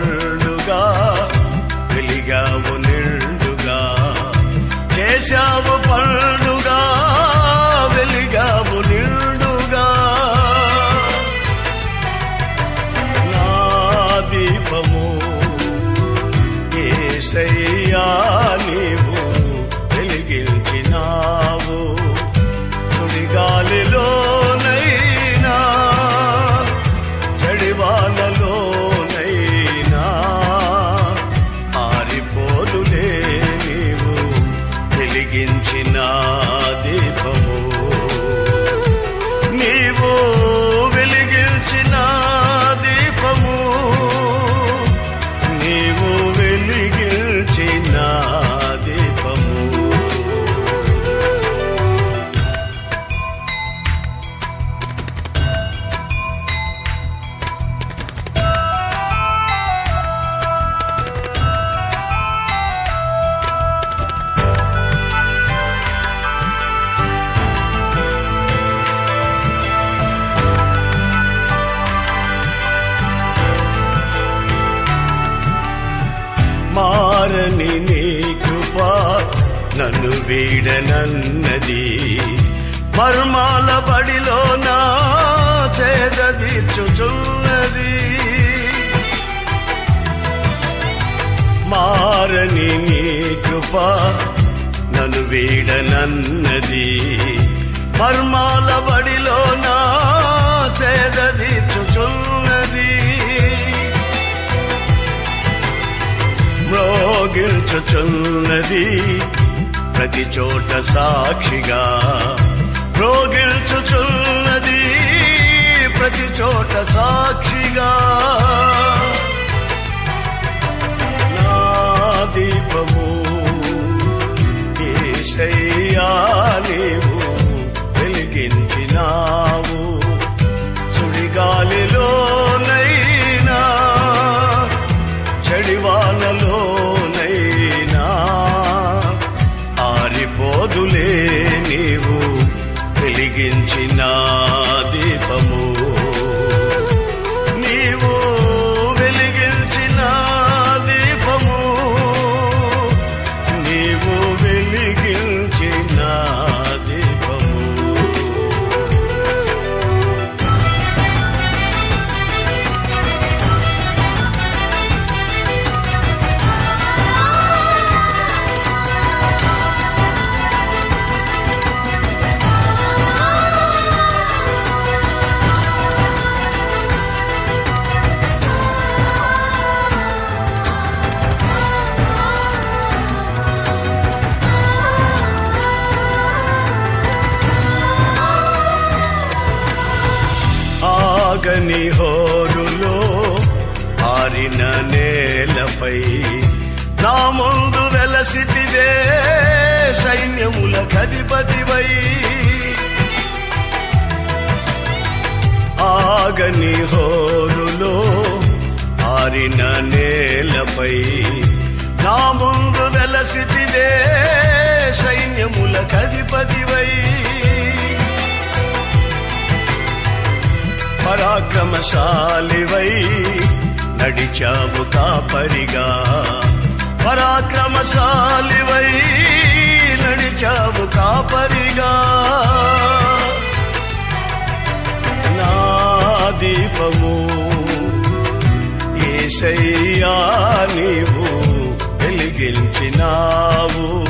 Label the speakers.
Speaker 1: చేశావు పళ్ళుగా వెలిగావు నిండుగా. చేశావు పళ్ళుగా నీ కృప నన్ను వీడనన్నది. మర్మాల బడిలో నా చేదీర్చుచున్నది మారని నీ కృప నన్ను వీడనన్నది. మర్మాల బడిలో నా చేద మ్రోగిల్చుచున్నది ప్రతి చోట సాక్షిగా మ్రోగిల్చుచున్నది ప్రతి చోట సాక్షిగా నా దీపము ఏసయ్యా నీవు. నీవు వెలిగించిన దీపము. ఆగని హోరులో ఆరిన నేలపై నా ముందు వెలసితివే సైన్యముల కధిపతివై ఆగని హోరులో ఆరిన నేలపై నా ముందు వెలసితివే పరాక్రమశాలివై నడిచావు కాపరిగా. పరాక్రమశాలివై నడిచావు కాపరిగా. నా దీపము ఏసయ్యా నీవు వెలిగించినావు.